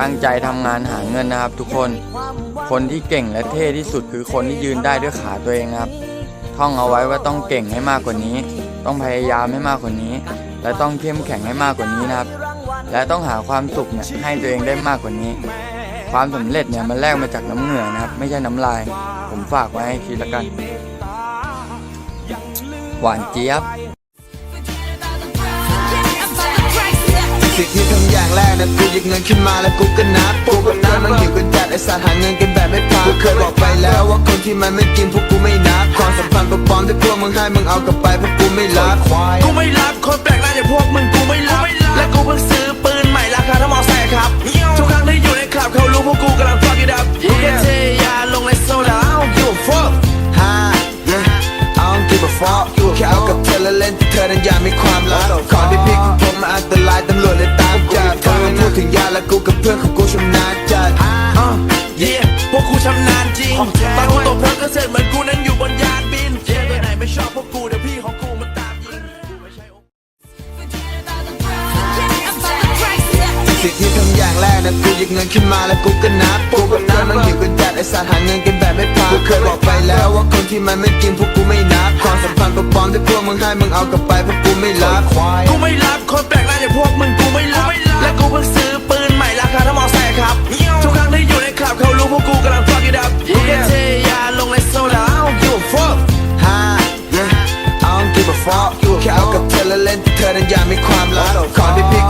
ตั้งใจทำงานหาเงินนะครับ ทุกคน คนที่เก่งและเท่ที่สุดคือคนที่ยืนได้ด้วยขาตัวเองครับ ท่องเอาไว้ว่าต้องเก่งให้มากกว่านี้ ต้องพยายามให้มากกว่านี้ และต้องเข้มแข็งให้มากกว่านี้นะครับ และต้องหาความสุขเนี่ยให้ตัวเองได้มากกว่านี้ ความสำเร็จเนี่ยมันแลกมาจากน้ำเหงื่อนะครับ ไม่ใช่น้ำลาย ผมฝากไว้ให้คิดล้วกัน หวานเจี๊ยบ สิ่งที่ทำอย่างแรกนะกูหยิบเงินขึ้นมาแล้วกูก็นับกูกับน้ำมันหิวกันจัดไอสัตว์หาเงินกันแบบไม่พักกูเคยบอกไปแล้วว่าคนที่มันไม่กินพวกกูไม่นับความสัมพันธ์ปลอมที่พวกมึงให้มึงเอากลับไปพวกกูไม่รับ แค่เอากับเธอและเล่นที่เธอนั้นอยากมีความลับก่อนที่พี่ของผมมาอันตรายตำรวจเลยตามจับเธอไม่พูดถึงยาและกูกับเพื่อนของกูชำนาญจัดอะ yeah พวกกูชำนาญจริงตอนกูตกเพลิงก็เสร็จเหมือนกูนั้นอยู่บนยานบินเจอตัวไหนไม่ชอบพวกกูเดี๋ยวพี่ของกูมันตามยิงกูไม่ใช่สิ่งที่ทำอย่างแรกนะกูหยิบเงินขึ้นมาแล้วกูก็นับกูกับน้ำมันหิวกันจัดไอสัตว์หาเงินกันแบบไม่พักกูเคยบอกไปแล้วว่าคนที่มันไม่จริงพวกกูไม่นับ มๆที่พวกมึงให้มึงเอากลับไปพวกกูไม่รับควายกูไม่รับคนแปลกหน้าอย่างพวกมึงกูไม่รับและกูเพิ่งซื้อปืนใหม่ราคาเท่ามอไซค์ครับทุกครั้งที่อยู่ในคลับเขารู้พวกกูกำลัง fuck it up กูแค่เทยาลงในโซดา I don't give a fuck ฮ่า yeah I don't give a fuck แค่เอากับเธอและเล่นที่เธอนั้นอยากมีความลับก่อนที่พี่